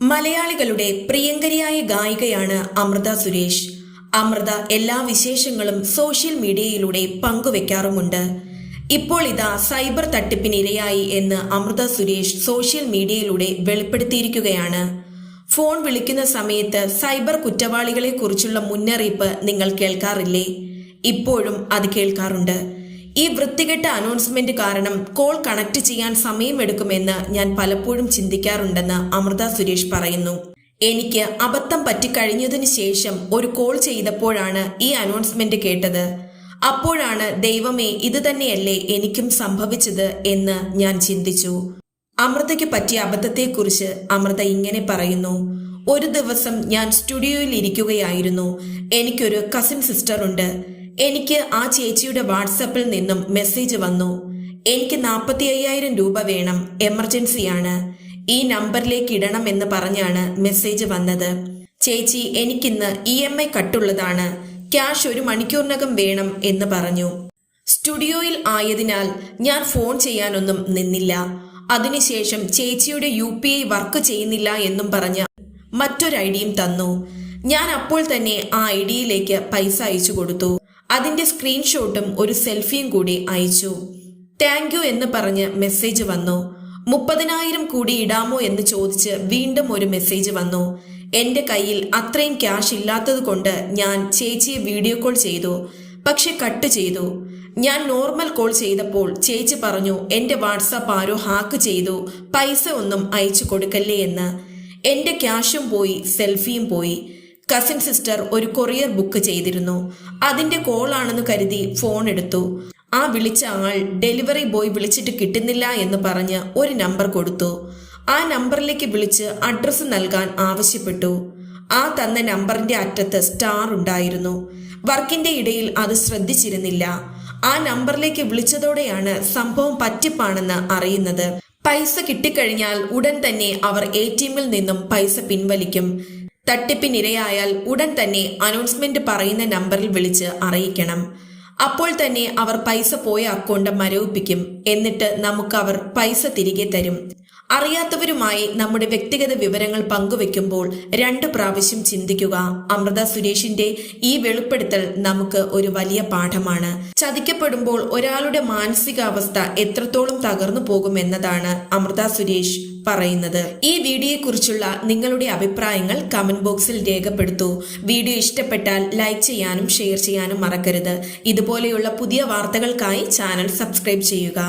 മലയാളികളുടെ പ്രിയങ്കരിയായ ഗായികയാണ് അമൃത സുരേഷ്. അമൃത എല്ലാ വിശേഷങ്ങളും സോഷ്യൽ മീഡിയയിലൂടെ പങ്കുവെക്കാറുമുണ്ട്. ഇപ്പോൾ ഇതാ സൈബർ തട്ടിപ്പിനിരയായി എന്ന് അമൃത സുരേഷ് സോഷ്യൽ മീഡിയയിലൂടെ വെളിപ്പെടുത്തിയിരിക്കുകയാണ്. ഫോൺ വിളിക്കുന്ന സമയത്ത് സൈബർ കുറ്റവാളികളെ കുറിച്ചുള്ള മുന്നറിയിപ്പ് നിങ്ങൾ കേൾക്കാറില്ലേ? ഇപ്പോഴും അത് കേൾക്കാറുണ്ട്. ഈ വൃത്തികെട്ട അനൗൺസ്മെന്റ് കാരണം കോൾ കണക്ട് ചെയ്യാൻ സമയമെടുക്കുമെന്ന് ഞാൻ പലപ്പോഴും ചിന്തിക്കാറുണ്ടെന്ന് അമൃത സുരേഷ് പറയുന്നു. എനിക്ക് അബദ്ധം പറ്റിക്കഴിഞ്ഞതിന് ശേഷം ഒരു കോൾ ചെയ്തപ്പോഴാണ് ഈ അനൗൺസ്മെന്റ് കേട്ടത്. അപ്പോഴാണ് ദൈവമേ ഇത് തന്നെയല്ലേ എനിക്കും സംഭവിച്ചത് എന്ന് ഞാൻ ചിന്തിച്ചു. അമൃതയ്ക്ക് പറ്റിയ അബദ്ധത്തെക്കുറിച്ച് അമൃത ഇങ്ങനെ പറയുന്നു. ഒരു ദിവസം ഞാൻ സ്റ്റുഡിയോയിൽ ഇരിക്കുകയായിരുന്നു. എനിക്കൊരു കസിൻ സിസ്റ്റർ ഉണ്ട്. എനിക്ക് ആ ചേച്ചിയുടെ വാട്സപ്പിൽ നിന്നും മെസ്സേജ് വന്നു. എനിക്ക് നാൽപ്പത്തി അയ്യായിരം രൂപ വേണം എമർജൻസിയാണ്. ഈ നമ്പറിലേക്ക് ഇടണം എന്ന് പറഞ്ഞാണ് മെസ്സേജ് വന്നത്. ചേച്ചി എനിക്കിന്ന് ഇ എം ഐ കട്ടുള്ളതാണ്. ക്യാഷ് ഒരു മണിക്കൂറിനകം വേണം എന്ന് പറഞ്ഞു. സ്റ്റുഡിയോയിൽ ആയതിനാൽ ഞാൻ ഫോൺ ചെയ്യാനൊന്നും നിന്നില്ല. അതിനുശേഷം ചേച്ചിയുടെ യു പി ഐ വർക്ക് ചെയ്യുന്നില്ല എന്നും പറഞ്ഞ് മറ്റൊരു ഐഡിയും തന്നു. ഞാൻ അപ്പോൾ തന്നെ ആ ഐഡിയിലേക്ക് പൈസ അയച്ചു കൊടുത്തു. അതിന്റെ സ്ക്രീൻഷോട്ടും ഒരു സെൽഫിയും കൂടി അയച്ചു. താങ്ക് യു എന്ന് പറഞ്ഞ് മെസ്സേജ് വന്നു. മുപ്പതിനായിരം കൂടി ഇടാമോ എന്ന് ചോദിച്ച് വീണ്ടും ഒരു മെസ്സേജ് വന്നു. എന്റെ കയ്യിൽ അത്രയും ക്യാഷ് ഇല്ലാത്തത് കൊണ്ട് ഞാൻ ചേച്ചിയെ വീഡിയോ കോൾ ചെയ്തു. പക്ഷെ കട്ട് ചെയ്തു. ഞാൻ നോർമൽ കോൾ ചെയ്തപ്പോൾ ചേച്ചി പറഞ്ഞു എന്റെ വാട്സാപ്പ് ആരോ ഹാക്ക് ചെയ്തു. പൈസ ഒന്നും അയച്ചു കൊടുക്കല്ലേ എന്ന്. എന്റെ ക്യാഷും പോയി സെൽഫിയും പോയി. കസിൻ സിസ്റ്റർ ഒരു കൊറിയർ ബുക്ക് ചെയ്തിരുന്നു. അതിന്റെ കോൾ ആണെന്ന് കരുതി ഫോൺ എടുത്തു. ആ വിളിച്ച ആൾ ഡെലിവറി ബോയ് വിളിച്ചിട്ട് കിട്ടുന്നില്ല എന്ന് പറഞ്ഞ് ഒരു നമ്പർ കൊടുത്തു. ആ നമ്പറിലേക്ക് വിളിച്ച് അഡ്രസ്സ് നൽകാൻ ആവശ്യപ്പെട്ടു. ആ തന്ന നമ്പറിന്റെ അറ്റത്ത് സ്റ്റാർ ഉണ്ടായിരുന്നു. വർക്കിന്റെ ഇടയിൽ അത് ശ്രദ്ധിച്ചിരുന്നില്ല. ആ നമ്പറിലേക്ക് വിളിച്ചതോടെയാണ് സംഭവം പറ്റിപ്പാണെന്ന് അറിയുന്നത്. പൈസ കിട്ടിക്കഴിഞ്ഞാൽ ഉടൻ തന്നെ അവർ എ ടി എമ്മിൽ നിന്നും പൈസ പിൻവലിക്കും. തട്ടിപ്പിനിരയായാൽ ഉടൻ തന്നെ അനൗൺസ്മെന്റ് പറയുന്ന നമ്പറിൽ വിളിച്ച് അറിയിക്കണം. അപ്പോൾ തന്നെ അവർ പൈസ പോയ അക്കൗണ്ട് മരവിപ്പിക്കും. എന്നിട്ട് നമുക്ക് അവർ പൈസ തിരികെ തരും. അറിയാത്തവരുമായി നമ്മുടെ വ്യക്തിഗത വിവരങ്ങൾ പങ്കുവെക്കുമ്പോൾ രണ്ടു പ്രാവശ്യം ചിന്തിക്കുക. അമൃത സുരേഷിന്റെ ഈ വെളിപ്പെടുത്തൽ നമുക്ക് ഒരു വലിയ പാഠമാണ്. ചതിക്കപ്പെടുമ്പോൾ ഒരാളുടെ മാനസികാവസ്ഥ എത്രത്തോളം തകർന്നു പോകുമെന്നതാണ് അമൃത സുരേഷ്. പറയുന്നത്. ഈ വീഡിയോയെക്കുറിച്ചുള്ള നിങ്ങളുടെ അഭിപ്രായങ്ങൾ കമന്റ് ബോക്സിൽ രേഖപ്പെടുത്തൂ. വീഡിയോ ഇഷ്ടപ്പെട്ടാൽ ലൈക്ക് ചെയ്യാനും ഷെയർ ചെയ്യാനും മറക്കരുത്. ഇതുപോലെയുള്ള പുതിയ വാർത്തകൾക്കായി ചാനൽ സബ്സ്ക്രൈബ് ചെയ്യുക.